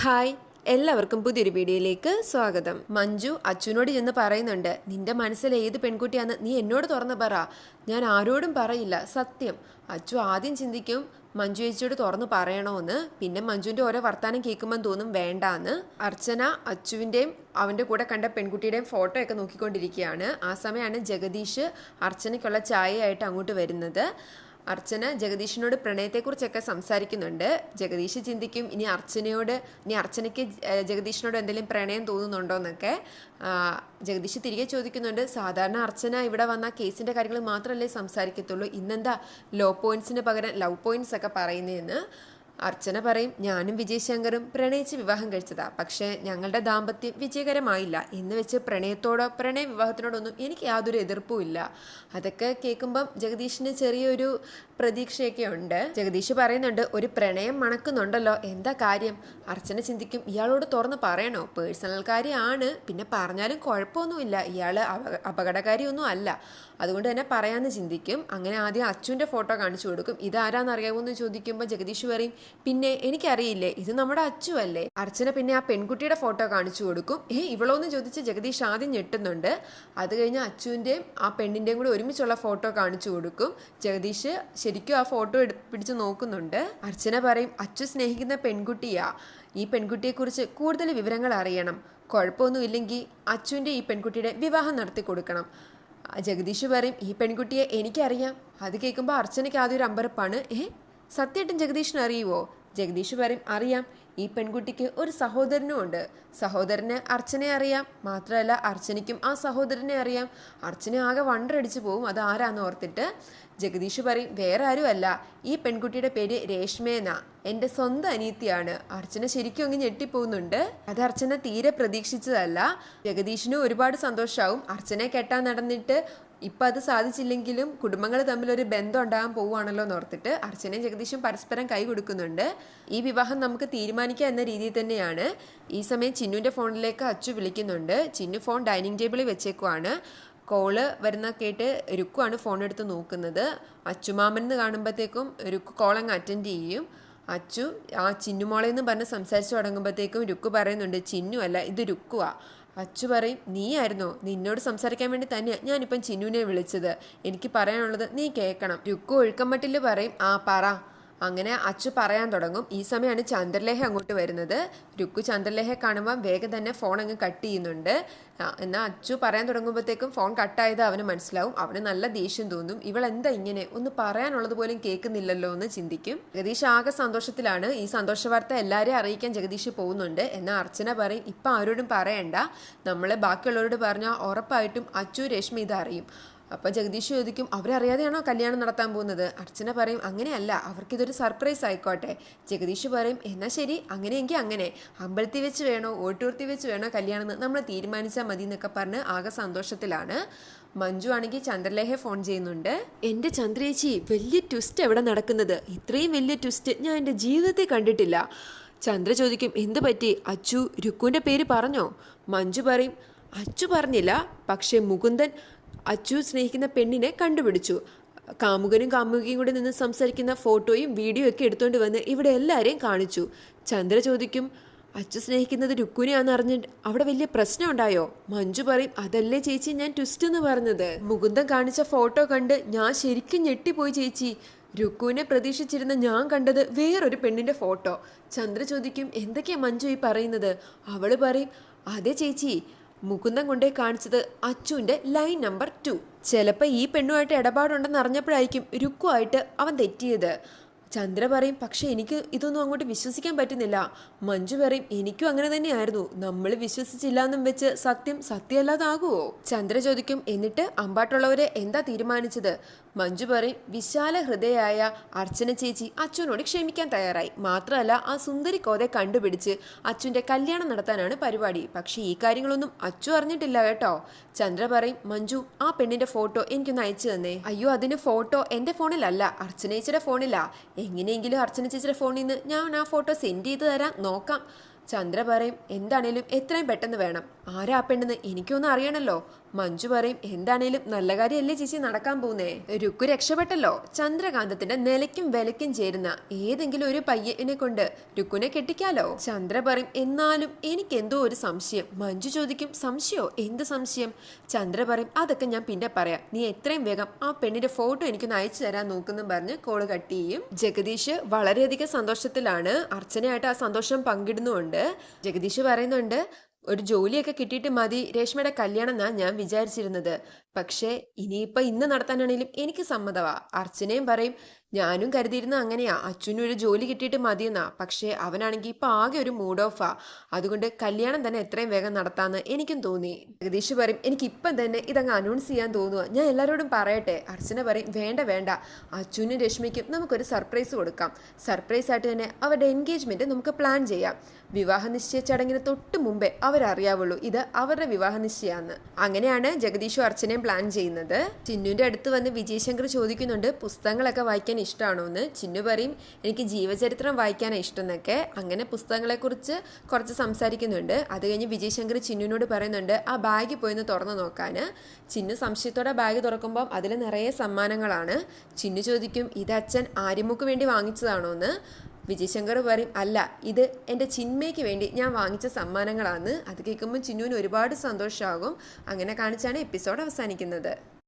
Hi എല്ലാവർക്കും പുതിയൊരു വീഡിയോയിലേക്ക് സ്വാഗതം. മഞ്ജു അച്ഛനോട് ചെന്ന് പറയുന്നുണ്ട് നിന്റെ മനസ്സിൽ ഏത് പെൺകുട്ടിയാന്ന് നീ എന്നോട് തുറന്ന് പറ. ഞാൻ ആരോടും പറയില്ല സത്യം. അച്ചു ആദ്യം ചിന്തിക്കും മഞ്ജു ചേച്ചിയോട് തുറന്ന് പറയണമെന്ന് പിന്നെ മഞ്ജുവിന്റെ ഓരോ വർത്താനം കേൾക്കുമ്പോൾ തോന്നും വേണ്ടാന്ന്. അർച്ചന അച്ചുവിന്റെയും അവന്റെ കൂടെ കണ്ട പെൺകുട്ടിയുടെയും ഫോട്ടോ ഒക്കെ നോക്കിക്കൊണ്ടിരിക്കുകയാണ്. ആ സമയമാണ് ജഗദീഷ് അർച്ചനയ്ക്കുള്ള ചായയായിട്ട് അങ്ങോട്ട് വരുന്നത്. അർച്ചന ജഗദീഷിനോട് പ്രണയത്തെക്കുറിച്ചൊക്കെ സംസാരിക്കുന്നുണ്ട്. ജഗദീഷ് ചിന്തിക്കും ഇനി അർച്ചനയോട് ഇനി അർച്ചനയ്ക്ക് ജഗദീഷിനോട് എന്തെങ്കിലും പ്രണയം തോന്നുന്നുണ്ടോ എന്നൊക്കെ ജഗദീഷ് തിരികെ ചോദിക്കുന്നുണ്ട് സാധാരണ അർച്ചന ഇവിടെ വന്ന കേസിന്റെ കാര്യങ്ങൾ മാത്രമല്ലേ സംസാരിക്കത്തുള്ളൂ? ഇന്നെന്താ ലോ പോയിന്റ്സിന് പകരം ലവ് പോയിന്റ്സ് ഒക്കെ പറയുന്നതെന്ന് അർച്ചന പറയും ഞാനും വിജയ് ശങ്കറും പ്രണയിച്ച് വിവാഹം കഴിച്ചതാ. പക്ഷേ ഞങ്ങളുടെ ദാമ്പത്യം വിജയകരമായില്ല. എന്ന് വെച്ച് പ്രണയത്തോടോ പ്രണയ വിവാഹത്തിനോടൊന്നും എനിക്ക് യാതൊരു എതിർപ്പും ഇല്ല. അതൊക്കെ കേൾക്കുമ്പം ജഗദീഷിന് ചെറിയൊരു പ്രതീക്ഷയൊക്കെ ഉണ്ട്. ജഗദീഷ് പറയുന്നുണ്ട് ഒരു പ്രണയം മണക്കുന്നുണ്ടല്ലോ. എന്താ കാര്യം? അർച്ചന ചിന്തിക്കും ഇയാളോട് തുറന്ന് പറയണോ? പേഴ്സണൽ കാര്യമാണ്. പിന്നെ പറഞ്ഞാലും കുഴപ്പമൊന്നുമില്ല. ഇയാൾ അപ അപകടകാരിയൊന്നും അല്ല. അതുകൊണ്ട് തന്നെ പറയാമെന്ന് ചിന്തിക്കും. അങ്ങനെ ആദ്യം അച്ചുവിന്റെ ഫോട്ടോ കാണിച്ചു കൊടുക്കും. ഇതാരാന്നറിയാമോ എന്ന് ചോദിക്കുമ്പോൾ ജഗദീഷ് പറയും പിന്നെ എനിക്കറിയില്ലേ ഇത് നമ്മുടെ അച്ചു അല്ലേ അർച്ചന പിന്നെ ആ പെൺകുട്ടിയുടെ ഫോട്ടോ കാണിച്ചു കൊടുക്കും. ഏ ഇവളോന്ന് ചോദിച്ച് ജഗദീഷ് ആദ്യം ഞെട്ടുന്നുണ്ട്. അത് കഴിഞ്ഞ് അച്ചുവിന്റെയും ആ പെണ്ണിന്റെയും കൂടി ഒരുമിച്ചുള്ള ഫോട്ടോ കാണിച്ചു കൊടുക്കും. ജഗദീഷ് ശരിക്കും ആ ഫോട്ടോ എടു പിടിച്ച് നോക്കുന്നുണ്ട്. അർച്ചന പറയും അച്ചു സ്നേഹിക്കുന്ന പെൺകുട്ടിയാ. ഈ പെൺകുട്ടിയെക്കുറിച്ച് കൂടുതൽ വിവരങ്ങൾ അറിയണം. കുഴപ്പമൊന്നുമില്ലെങ്കിൽ അച്ചുവിന്റെ ഈ പെൺകുട്ടിയുടെ വിവാഹം നടത്തി കൊടുക്കണം. ജഗദീഷ് പറയും ഈ പെൺകുട്ടിയെ എനിക്കറിയാം. അത് കേൾക്കുമ്പോൾ അർച്ചനയ്ക്ക് ആദ്യം ഒരു അമ്പരപ്പാണ്. ഏ സത്യമായിട്ടും ജഗദീഷിന് അറിയുവോ? ജഗദീഷ് പറയും അറിയാം. ഈ പെൺകുട്ടിക്ക് ഒരു സഹോദരനും ഉണ്ട്. സഹോദരന് അർച്ചനെ അറിയാം. മാത്രമല്ല അർച്ചനയ്ക്കും ആ സഹോദരനെ അറിയാം. അർച്ചന ആകെ വണ്ടടിച്ചു പോവും. അത് ആരാന്ന് ഓർത്തിട്ട് ജഗദീഷ് പറയും വേറെ ആരുമല്ല. ഈ പെൺകുട്ടിയുടെ പേര് രേഷ്മേന എന്റെ സ്വന്തം അനീത്തിയാണ് അർച്ചന ശരിക്കും അങ്ങ് ഞെട്ടിപ്പോകുന്നുണ്ട് അത് അർച്ചന തീരെ പ്രതീക്ഷിച്ചതല്ല. ജഗദീഷിനും ഒരുപാട് സന്തോഷമാവും അർച്ചനെ കെട്ടാൻ നടന്നിട്ട് ഇപ്പം അത് സാധിച്ചില്ലെങ്കിലും കുടുംബങ്ങൾ തമ്മിൽ ഒരു ബന്ധം ഉണ്ടാകാൻ പോവുകയാണല്ലോ എന്ന് ഓർത്തിട്ട് അർച്ചനയും ജഗദീഷും പരസ്പരം കൈ കൊടുക്കുന്നുണ്ട്. ഈ വിവാഹം നമുക്ക് തീരുമാനിക്കാം എന്ന രീതിയിൽ തന്നെയാണ്. ഈ സമയം ചിന്നുവിന്റെ ഫോണിലേക്ക് അച്ചു വിളിക്കുന്നുണ്ട്. ചിന്നു ഫോൺ ഡൈനിങ് ടേബിളിൽ വെച്ചേക്കുവാണ്. കോൾ വരുന്ന കേട്ട് രുക്കുവാണ് ഫോൺ എടുത്ത് നോക്കുന്നത്. അച്ചുമാമൻ എന്ന് കാണുമ്പോഴത്തേക്കും രുക്കു അങ്ങ് അറ്റൻഡ് ചെയ്യും. അച്ചു ആ ചിന്നുമോളെ എന്ന് പറഞ്ഞ് സംസാരിച്ചു തുടങ്ങുമ്പോഴത്തേക്കും രുക്കു പറയുന്നുണ്ട് ചിന്നു അല്ല ഇത് രുക്കുവാ. അച്ചു പറയും നീ ആയിരുന്നോ നിന്നോട് സംസാരിക്കാൻ വേണ്ടി തന്നെയാണ് ഞാനിപ്പം ചിന്നുവിനെ വിളിച്ചത്. എനിക്ക് പറയാനുള്ളത് നീ കേൾക്കണം. രുക്കു ഒഴുക്കമ്മട്ടിൽ പറയും ആ പറ. അങ്ങനെ അച്ചു പറയാൻ തുടങ്ങും. ഈ സമയമാണ് ചന്ദ്രലേഖ അങ്ങോട്ട് വരുന്നത്. രുക്കു ചന്ദ്രലേഖ കാണുമ്പോൾ വേഗം തന്നെ ഫോൺ അങ്ങ് കട്ട് ചെയ്യുന്നുണ്ട്. എന്നാൽ അച്ചു പറയാൻ തുടങ്ങുമ്പോഴത്തേക്കും ഫോൺ കട്ടായത് അവന് മനസ്സിലാവും. അവന് നല്ല ദേഷ്യം തോന്നും. ഇവൾ എന്താ ഇങ്ങനെ? ഒന്ന് പറയാനുള്ളത് പോലും കേൾക്കുന്നില്ലല്ലോ എന്ന് ചിന്തിക്കും. ജഗദീഷ് ആകെ സന്തോഷത്തിലാണ്. ഈ സന്തോഷ വാർത്ത എല്ലാവരെയും അറിയിക്കാൻ ജഗദീഷ് പോകുന്നുണ്ട്. എന്നാൽ അർച്ചന പറയും ഇപ്പം ആരോടും പറയണ്ട. നമ്മളെ ബാക്കിയുള്ളവരോട് പറഞ്ഞാൽ ഉറപ്പായിട്ടും അച്ചു രശ്മി ഇത് അറിയും അപ്പോൾ ജഗദീഷ് ചോദിക്കും അവരറിയാതെയാണോ കല്യാണം നടത്താൻ പോകുന്നത്? അർച്ചന പറയും അങ്ങനെയല്ല അവർക്കിതൊരു സർപ്രൈസ് ആയിക്കോട്ടെ. ജഗദീഷ് പറയും എന്നാൽ ശരി അങ്ങനെയെങ്കിൽ അങ്ങനെ. അമ്പലത്തിൽ വെച്ച് വേണോ ഓട്ടൂർത്തി വെച്ച് വേണോ കല്യാണം നമ്മൾ തീരുമാനിച്ചാൽ മതി എന്നൊക്കെ പറഞ്ഞ് ആകെ സന്തോഷത്തിലാണ്. മഞ്ജു ആണെങ്കിൽ ചന്ദ്രലേഹ ഫോൺ ചെയ്യുന്നുണ്ട്. എന്റെ ചന്ദ്രേച്ചി വലിയ ട്വിസ്റ്റ് എവിടെ നടക്കുന്നത്? ഇത്രയും വലിയ ട്വിസ്റ്റ് ഞാൻ എന്റെ ജീവിതത്തിൽ കണ്ടിട്ടില്ല. ചന്ദ്ര ചോദിക്കും എന്ത് പറ്റി? അച്ചു രുക്കുവിന്റെ പേര് പറഞ്ഞോ? മഞ്ജു പറയും അച്ചു പറഞ്ഞില്ല പക്ഷേ മുകുന്ദൻ അച്ചു സ്നേഹിക്കുന്ന പെണ്ണിനെ കണ്ടുപിടിച്ചു. കാമുകനും കാമുകിയും കൂടെ നിന്ന് സംസാരിക്കുന്ന ഫോട്ടോയും വീഡിയോ ഒക്കെ എടുത്തുകൊണ്ട് വന്ന് ഇവിടെ എല്ലാവരെയും കാണിച്ചു. ചന്ദ്ര ചോദിക്കും അച്ചു സ്നേഹിക്കുന്നത് അറിഞ്ഞിട്ട് അവിടെ വലിയ പ്രശ്നം ഉണ്ടായോ? മഞ്ജു പറയും അതല്ലേ ചേച്ചി ഞാൻ ട്വിസ്റ്റ് എന്ന് പറഞ്ഞത്. മുകുന്ദൻ കാണിച്ച ഫോട്ടോ കണ്ട് ഞാൻ ശരിക്കും ഞെട്ടിപ്പോയി ചേച്ചി. രുക്കുവിനെ പ്രതീക്ഷിച്ചിരുന്ന ഞാൻ കണ്ടത് വേറൊരു പെണ്ണിന്റെ ഫോട്ടോ. ചന്ദ്ര ചോദിക്കും എന്തൊക്കെയാ മഞ്ജു ഈ പറയുന്നത്? അവൾ പറയും അതെ ചേച്ചി മുകുന്ദൻ കൊണ്ടേ കാണിച്ചത് അച്ചുവിന്റെ ലൈൻ നമ്പർ ടു ചിലപ്പോൾ ഈ പെണ്ണുമായിട്ട് ഇടപാടുണ്ടെന്ന് അറിഞ്ഞപ്പോഴായിരിക്കും രുക്കുമായിട്ട് അവൻ തെറ്റിയത്. ചന്ദ്ര പറയും പക്ഷെ എനിക്ക് ഇതൊന്നും അങ്ങോട്ട് വിശ്വസിക്കാൻ പറ്റുന്നില്ല. മഞ്ജു പറയും എനിക്കും അങ്ങനെ തന്നെയായിരുന്നു. നമ്മൾ വിശ്വസിച്ചില്ല എന്നും വെച്ച് സത്യം സത്യമല്ലാതാകുമോ ചന്ദ്ര ചോദിക്കും എന്നിട്ട് അമ്പാട്ടുള്ളവരെ എന്താ തീരുമാനിച്ചത്? മഞ്ജു പറയും വിശാല ഹൃദയായ അർച്ചന ചേച്ചി അച്ഛനോട് ക്ഷമിക്കാൻ തയ്യാറായി. മാത്രമല്ല ആ സുന്ദരി കോതെ കണ്ടുപിടിച്ച് അച്ഛന്റെ കല്യാണം നടത്താനാണ് പരിപാടി. പക്ഷേ ഈ കാര്യങ്ങളൊന്നും അച്ഛു അറിഞ്ഞിട്ടില്ല കേട്ടോ. ചന്ദ്ര പറയും മഞ്ജു ആ പെണ്ണിന്റെ ഫോട്ടോ എനിക്കൊന്ന് അയച്ചു തന്നേ. അയ്യോ അതിന് ഫോട്ടോ എന്റെ ഫോണിലല്ല. അർച്ചനേച്ചിയുടെ ഫോണിലാ. എങ്ങനെയെങ്കിലും അർച്ചന ചേച്ചിയുടെ ഫോണിൽ നിന്ന് ഞാൻ ആ ഫോട്ടോ സെൻഡ് ചെയ്ത് തരാം. നോക്കാം. ചന്ദ്ര പറയും എന്താണേലും എത്രയും പെട്ടെന്ന് വേണം. ആരാ പെണ്ണെന്ന് എനിക്കൊന്നും അറിയണല്ലോ. മഞ്ജു പറയും എന്താണേലും നല്ല കാര്യമല്ലേ ചേച്ചി നടക്കാൻ പോകുന്നേ? രുക്കു രക്ഷപ്പെട്ടല്ലോ. ചന്ദ്രകാന്തത്തിന്റെ നിലയ്ക്കും വിലയ്ക്കും ചേരുന്ന ഏതെങ്കിലും ഒരു പയ്യനെ കൊണ്ട് രുക്കുനെ കെട്ടിക്കാലോ? ചന്ദ്ര പറയും എന്നാലും എനിക്ക് എന്തോ ഒരു സംശയം. മഞ്ജു ചോദിക്കും സംശയോ? എന്ത് സംശയം? ചന്ദ്ര പറയും അതൊക്കെ ഞാൻ പിന്നെ പറയാം. നീ എത്രയും വേഗം ആ പെണ്ണിന്റെ ഫോട്ടോ എനിക്കൊന്ന് അയച്ചു തരാൻ നോക്കുന്നു പറഞ്ഞ് കോൾ കട്ട് ചെയ്യും. ജഗദീഷ് വളരെയധികം സന്തോഷത്തിലാണ് അർച്ചനയായിട്ട് ആ സന്തോഷം പങ്കിടുന്നുണ്ട് ജഗദീഷ് പറയുന്നുണ്ട് ഒരു ജോലിയൊക്കെ കിട്ടിയിട്ട് മതി രേഷ്മയുടെ കല്യാണം എന്നാ ഞാൻ വിചാരിച്ചിരുന്നത്. പക്ഷേ ഇനിയിപ്പോ ഇന്ന് നടത്താനാണെങ്കിലും എനിക്ക് സമ്മതമാ അർച്ചനയും പറയും ഞാനും കരുതിയിരുന്ന അങ്ങനെയാ. അച്ഛനും ഒരു ജോലി കിട്ടിയിട്ട് മതിയെന്നാ. പക്ഷേ അവനാണെങ്കിൽ ഇപ്പൊ ആകെ ഒരു മൂഡ് ഓഫാ അതുകൊണ്ട് കല്യാണം തന്നെ എത്രയും വേഗം നടത്താന്ന് എനിക്കും തോന്നി. ജഗദീഷ് പറയും എനിക്ക് ഇപ്പം തന്നെ ഇതങ്ങ് അനൗൺസ് ചെയ്യാൻ തോന്നുക ഞാൻ എല്ലാവരോടും പറയട്ടെ. അർച്ചന പറയും വേണ്ട വേണ്ട. അച്ഛനും രശ്മിക്കും നമുക്കൊരു സർപ്രൈസ് കൊടുക്കാം. സർപ്രൈസ് ആയിട്ട് തന്നെ അവരുടെ എൻഗേജ്മെന്റ് നമുക്ക് പ്ലാൻ ചെയ്യാം. വിവാഹ നിശ്ചയ ചടങ്ങിന് തൊട്ട് മുമ്പേ അവരറിയാവുള്ളൂ ഇത് അവരുടെ വിവാഹ നിശ്ചയാന്ന് അങ്ങനെയാണ് ജഗദീഷും അർച്ചനയും പ്ലാൻ ചെയ്യുന്നത്? ചിന്നുവിന്റെ അടുത്ത് വന്ന് വിജയശങ്കർ ചോദിക്കുന്നുണ്ട് പുസ്തകങ്ങളൊക്കെ വായിക്കാൻ ഇഷ്ടമാണോ എന്ന് ചിന്നു പറയും എനിക്ക് ജീവചരിത്രം വായിക്കാനാണ് ഇഷ്ടം എന്നൊക്കെ അങ്ങനെ പുസ്തകങ്ങളെക്കുറിച്ച് കുറച്ച് സംസാരിക്കുന്നുണ്ട്. അത് കഴിഞ്ഞ് വിജയശങ്കർ ചിന്നുവിനോട് പറയുന്നുണ്ട് ആ ബാഗ് പോയിന്ന് തുറന്നു നോക്കാൻ ചിന്നു സംശയത്തോടെ ബാഗ് തുറക്കുമ്പോൾ അതിൽ നിറയെ സമ്മാനങ്ങളാണ്. ചിന്നു ചോദിക്കും ഇത് അച്ഛൻ ആര്യമുക്ക് വേണ്ടി വാങ്ങിച്ചതാണോ എന്ന് വിജയശങ്കർ പറയും അല്ല ഇത് എന്റെ ചിന്മയ്ക്ക് വേണ്ടി ഞാൻ വാങ്ങിച്ച സമ്മാനങ്ങളാണ് അത് കേൾക്കുമ്പോൾ ചിന്നുവിന് ഒരുപാട് സന്തോഷമാകും അങ്ങനെ കാണിച്ചാണ് എപ്പിസോഡ് അവസാനിക്കുന്നത്.